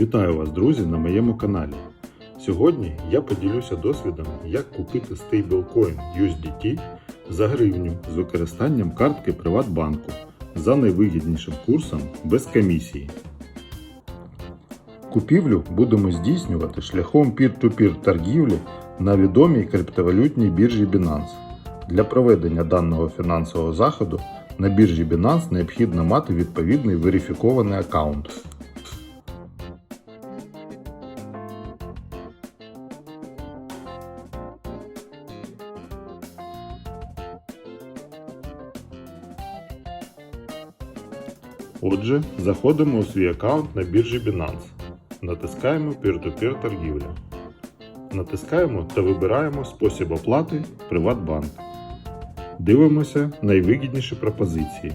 Вітаю вас, друзі, на моєму каналі. Сьогодні я поділюся досвідом, як купити стейблкоін USDT за гривню з використанням картки Приватбанку за найвигіднішим курсом без комісії. Купівлю будемо здійснювати шляхом peer-to-peer торгівлі на відомій криптовалютній біржі Binance. Для проведення даного фінансового заходу на біржі Binance необхідно мати відповідний верифікований аккаунт. Отже, заходимо у свій аккаунт на біржі Binance. Натискаємо Peer-to-Peer торгівля. Натискаємо та вибираємо спосіб оплати Приватбанк. Дивимося найвигідніші пропозиції.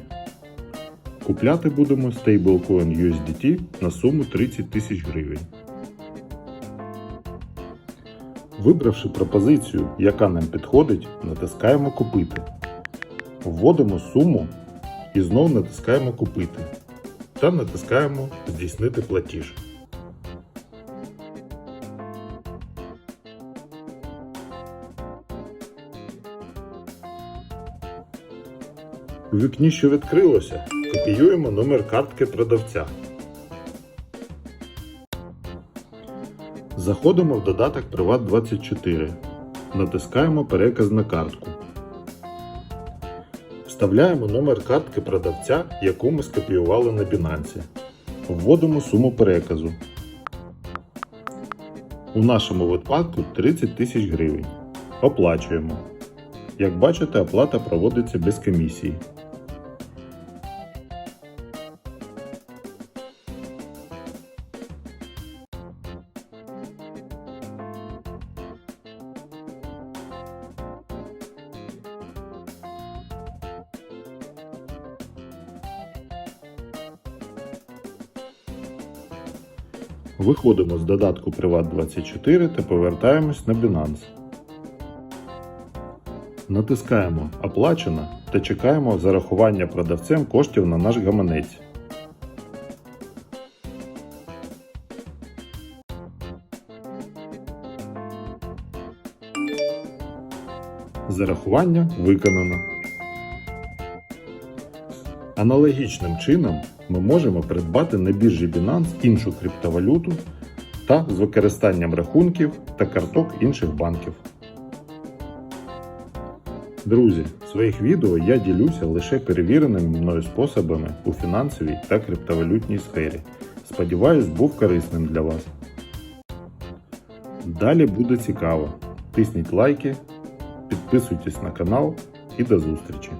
Купляти будемо стейблкоін USDT на суму 30 тисяч гривень. Вибравши пропозицію, яка нам підходить, натискаємо Купити. Вводимо суму і знову натискаємо Купити та натискаємо Здійснити платіж. У вікні, що відкрилося, копіюємо номер картки продавця. Заходимо в додаток Приват24. Натискаємо Переказ на картку. Вставляємо номер картки продавця, яку ми скопіювали на Binance. Вводимо суму переказу. У нашому випадку 30 тисяч гривень. Оплачуємо. Як бачите, оплата проводиться без комісії. Виходимо з додатку Приват24 та повертаємось на Binance. Натискаємо Оплачено та чекаємо зарахування продавцем коштів на наш гаманець. Зарахування виконано. Аналогічним чином ми можемо придбати на біржі Binance іншу криптовалюту та з використанням рахунків та карток інших банків. Друзі, в своїх відео я ділюся лише перевіреними мною способами у фінансовій та криптовалютній сфері. Сподіваюсь, був корисним для вас. Далі буде цікаво. Тисніть лайки, підписуйтесь на канал і до зустрічі!